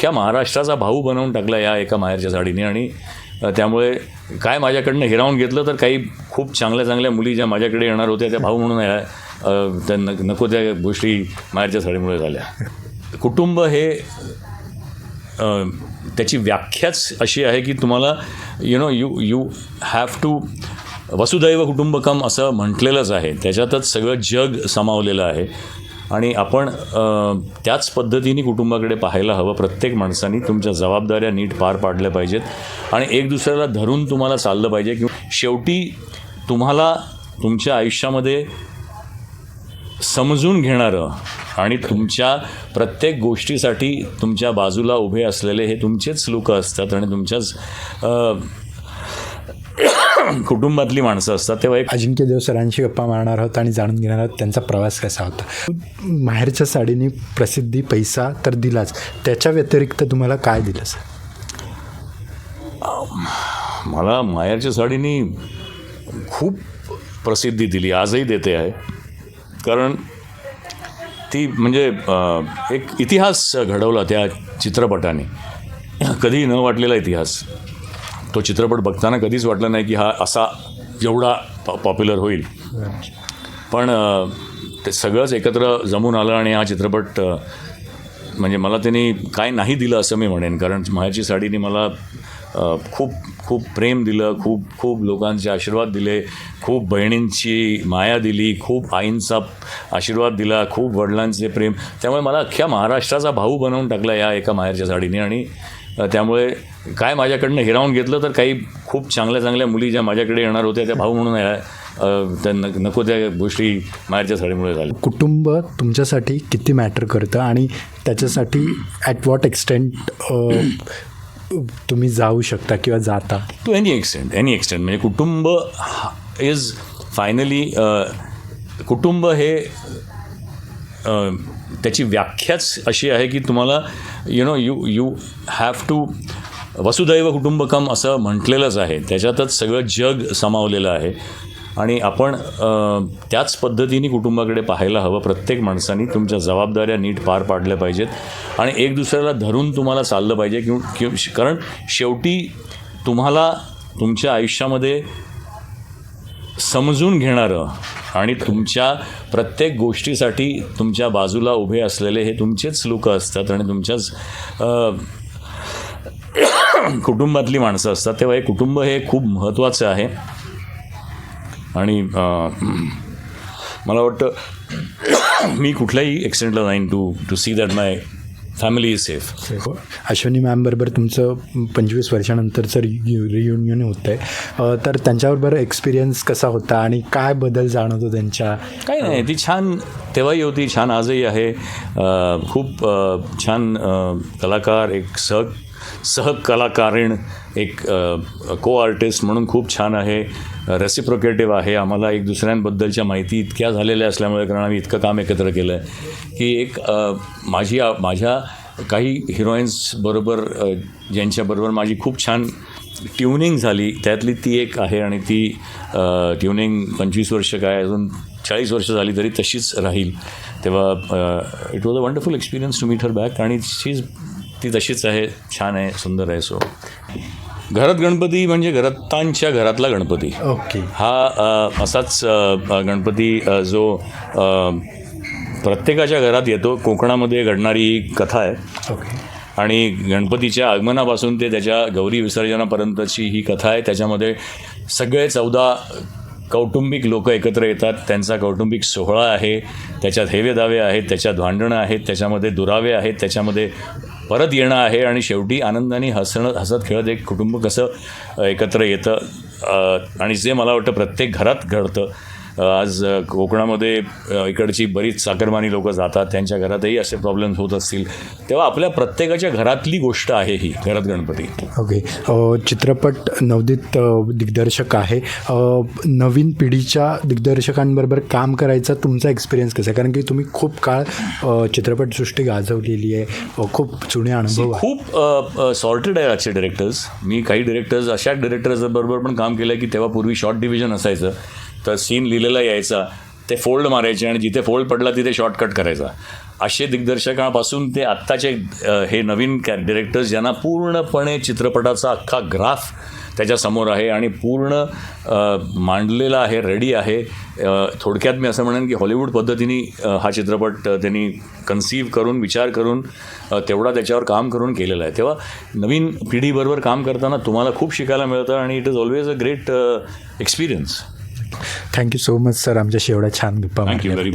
अख्ख्या महाराष्ट्राचा भाऊ बनवून टाकला या एका माहेरच्या साडीने. आणि त्यामुळे काय माझ्याकडनं हिरावून घेतलं तर काही खूप चांगल्या चांगल्या मुली ज्या माझ्याकडे येणार होत्या त्या भाऊ म्हणून या त्या न नको त्या गोष्टी माहेरच्या साडीमुळे झाल्या. कुटुंब हे त्याची व्याख्याच अशी आहे की तुम्हाला you know you you have to वसुदैव कुटुंबकम असं म्हटलेलंच आहे. त्याच्यातच सगळं जग सामावलेलं आहे. आणि आपण त्याच पद्धतीने कुटुंबाकडे पाहायला हवं. प्रत्येक माणसाने तुमच्या जबाबदाऱ्या नीट पार पाडल्या पाहिजेत. आणि एक दुसऱ्याला धरून तुम्हाला चाललं पाहिजे किंवा शेवटी तुम्हाला तुमच्या आयुष्यामध्ये समजून घेणारं आणि तुमच्या प्रत्येक गोष्टीसाठी तुमच्या बाजूला उभे असलेले हे तुमचेच लोकं असतात आणि तुमच्याच कुटुंबातली माणसं असतात तेव्हा एक अजिंक्य देव सरांशी गप्पा मारणार आहोत आणि जाणून घेणार आहोत त्यांचा प्रवास कसा होता. माहेरच्या साडीने प्रसिद्धी पैसा तर दिलाच. त्याच्या व्यतिरिक्त तुम्हाला काय दिलं सर? मला मायाच्या साडीनी खूप प्रसिद्धी दिली आजही देते आहे. कारण ती म्हणजे एक इतिहास घडवला त्या चित्रपटाने. कधी न वाटलेला इतिहास. तो चित्रपट बघताना कधीच वाटलं नाही की हा असा एवढा पॉ पॉप्युलर होईल. पण ते सगळंच एकत्र जमून आलं आणि हा चित्रपट म्हणजे मला त्यांनी काय नाही दिलं असं मी म्हणेन. कारण मायाची साडीने मला खूप खूप प्रेम दिलं खूप खूप लोकांचे आशीर्वाद दिले खूप बहिणींची माया दिली खूप आईंचा आशीर्वाद दिला खूप वडिलांचे प्रेम. त्यामुळे मला अख्ख्या महाराष्ट्राचा भाऊ बनवून टाकला या एका माहेरच्या साडीने आणि त्यामुळे काय माझ्याकडनं हिरावून घेतलं तर काही खूप चांगल्या चांगल्या मुली ज्या माझ्याकडे येणार होत्या त्या भाऊ म्हणून त्या न नको त्या गोष्टी माहेरच्या साडीमुळे झाल्या. कुटुंब तुमच्यासाठी किती मॅटर करतं आणि त्याच्यासाठी ॲट वॉट एक्सटेंट तुम्ही जाऊ शकता किंवा जाता? To any extent any extent म्हणजे कुटुंब इज फायनली कुटुंब हे त्याची व्याख्याच अशी आहे की तुम्हाला you know you you have to वसुदैव कुटुंबकम असं म्हटलेलंच आहे. त्याच्यातच सगळं जग सामावलेलं आहे. आणि आपण त्याच पद्धतीने कुटुंबाकडे पाहायला हवं. प्रत्येक माणसाने तुमच्या जबाबदाऱ्या नीट पार पाडल्या पाहिजेत. आणि एक दुसऱ्याला धरून तुम्हाला चाललं पाहिजे. किंवा कारण शेवटी तुम्हाला तुमच्या आयुष्यामध्ये समजून घेणारं आणि तुमच्या प्रत्येक गोष्टीसाठी तुमच्या बाजूला उभे असलेले हे तुमचेच लोक असतात आणि तुमच्याच कुटुंबातली माणसं असतात. तेव्हा हे कुटुंब हे खूप महत्त्वाचं आहे. आणि मला वाटतं मी कुठल्याही एक्सिडेंटला जाईन to to see that my family is safe Ashwini मॅमबरोबर तुमचं पंचवीस वर्षानंतरचं रियु रियुनियन होतं आहे तर त्यांच्याबरोबर एक्सपिरियन्स कसा होता आणि काय बदल जाणवतो त्यांच्या? काही नाही ती छान तेव्हाही होती छान आजही आहे. खूप छान कलाकार एक सह सहकलाकारीण एक को आर्टिस्ट म्हणून खूप छान आहे. रेसिप्रोकेटिव्ह आहे. आम्हाला एक दुसऱ्यांबद्दलच्या माहिती इतक्या झालेल्या असल्यामुळे कारण आम्ही इतकं काम एकत्र केलं आहे की एक माझी माझ्या काही हिरोईन्सबरोबर ज्यांच्याबरोबर माझी खूप छान ट्युनिंग झाली त्यातली ती एक आहे आणि ती ट्युनिंग पंचवीस वर्ष काय अजून चाळीस वर्ष झाली तरी तशीच राहील. तेव्हा it was a wonderful experience to meet her back आणि शीज ती तशीच आहे छान आहे सुंदर आहे सो घरात गणपती म्हणजे घरतांच्या घरातला गणपती. ओके. हा असाच गणपती जो प्रत्येकाच्या घरात येतो कोकणामध्ये घडणारी ही कथा आहे. ओके. आणि गणपतीच्या आगमनापासून ते त्याच्या गौरी विसर्जनापर्यंतची ही कथा आहे. त्याच्यामध्ये सगळे चौदा कौटुंबिक लोक एकत्र येतात. त्यांचा कौटुंबिक सोहळा आहे. त्याच्यात हेवे दावे आहेत त्याच्यात भांडणं आहेत त्याच्यामध्ये दुरावे आहेत त्याच्यामध्ये परत येणं आहे आणि शेवटी आनंदाने हसणं हसत खेळत एक कुटुंब कसं एकत्र येतं. आणि जे मला वाटतं प्रत्येक घरात घडतं आज कोकणामध्ये इकडची बरीच चाकरमानी लोक जातात त्यांच्या घरातही असे प्रॉब्लेम्स होत असतील. तेव्हा आपल्या प्रत्येकाच्या घरातली गोष्ट आहे ही घरात गणपती. ओके चित्रपट नवदीत दिग्दर्शक आहे. नवीन पिढीच्या दिग्दर्शकांबरोबर काम करायचा तुमचा एक्सपिरियन्स कसा? आहे कारण की तुम्ही खूप काळ चित्रपटसृष्टी गाजवलेली आहे. खूप जुने अनुभव खूप सॉर्टेड आहे आजचे डिरेक्टर्स मी काही डिरेक्टर्स अशा डिरेक्टर्स बरोबर पण काम केलं की तेव्हा पूर्वी शॉर्ट डिव्हिजन असायचं. तर सीन लिहिलेला यायचा. ते फोल्ड मारायचे आणि जिथे फोल्ड पडला तिथे शॉर्टकट करायचा. असे दिग्दर्शकापासून ते आत्ताचे हे नवीन कॅ डिरेक्टर्स ज्यांना पूर्णपणे चित्रपटाचा अख्खा ग्राफ त्याच्यासमोर आहे आणि पूर्ण मांडलेला आहे रेडी आहे. थोडक्यात मी असं म्हणेन की हॉलिवूड पद्धतीने हा चित्रपट त्यांनी कन्सीव करून विचार करून तेवढा त्याच्यावर काम करून केलेला आहे. तेव्हा नवीन पिढीबरोबर काम करताना तुम्हाला खूप शिकायला मिळतं आणि it is always a great experience thank you so much sir आमच्याशी एवढा छान गप्पा थँक्यू. व्हेरी